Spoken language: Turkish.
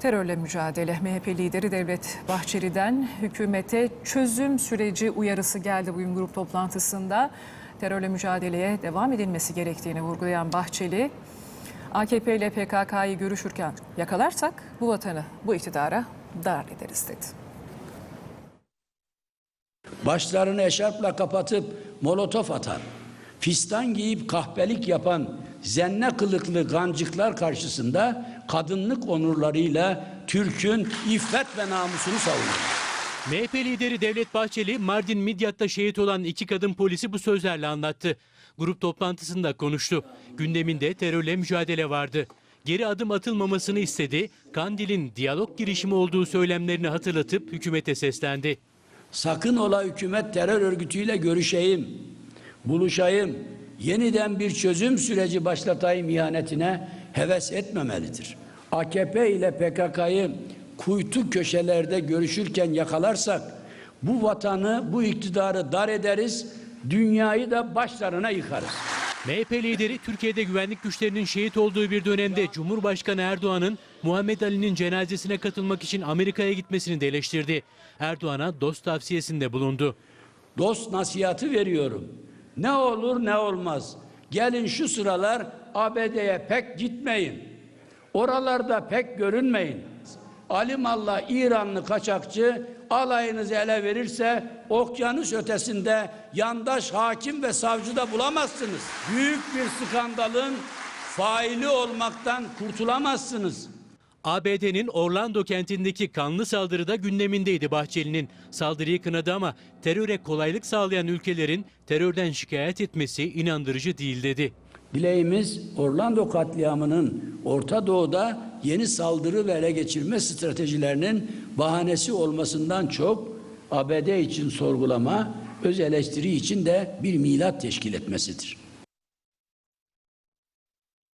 Terörle mücadele MHP lideri Devlet Bahçeli'den hükümete çözüm süreci uyarısı geldi bugün grup toplantısında. Terörle mücadeleye devam edilmesi gerektiğini vurgulayan Bahçeli, AKP ile PKK'yı görüşürken yakalarsak bu vatanı bu iktidara dar ederiz dedi. Başlarını eşarpla kapatıp molotof atan, fistan giyip kahpelik yapan zenne kılıklı gancıklar karşısında kadınlık onurlarıyla Türk'ün iffet ve namusunu savunuyor. MHP lideri Devlet Bahçeli, Mardin Midyat'ta şehit olan iki kadın polisi bu sözlerle anlattı. Grup toplantısında konuştu. Gündeminde terörle mücadele vardı. Geri adım atılmamasını istedi. Kandil'in diyalog girişimi olduğu söylemlerini hatırlatıp hükümete seslendi. Sakın ola hükümet terör örgütüyle görüşeyim, buluşayım, yeniden bir çözüm süreci başlatayım ihanetine heves etmemelidir. AKP ile PKK'yı kuytu köşelerde görüşürken yakalarsak bu vatanı, bu iktidarı dar ederiz, dünyayı da başlarına yıkarız. MHP lideri Türkiye'de güvenlik güçlerinin şehit olduğu bir dönemde Cumhurbaşkanı Erdoğan'ın Muhammed Ali'nin cenazesine katılmak için Amerika'ya gitmesini de eleştirdi. Erdoğan'a dost tavsiyesinde bulundu. Dost nasihatı veriyorum. Ne olur ne olmaz. Gelin şu sıralar ABD'ye pek gitmeyin. Oralarda pek görünmeyin. Alimallah İranlı kaçakçı alayınızı ele verirse okyanus ötesinde yandaş hakim ve savcı da bulamazsınız. Büyük bir skandalın faili olmaktan kurtulamazsınız. ABD'nin Orlando kentindeki kanlı saldırıda gündemindeydi Bahçeli'nin. Saldırıyı kınadı ama teröre kolaylık sağlayan ülkelerin terörden şikayet etmesi inandırıcı değil dedi. Dileğimiz Orlando katliamının Orta Doğu'da yeni saldırı ve ele geçirme stratejilerinin bahanesi olmasından çok ABD için sorgulama, öz eleştiri için de bir milat teşkil etmesidir.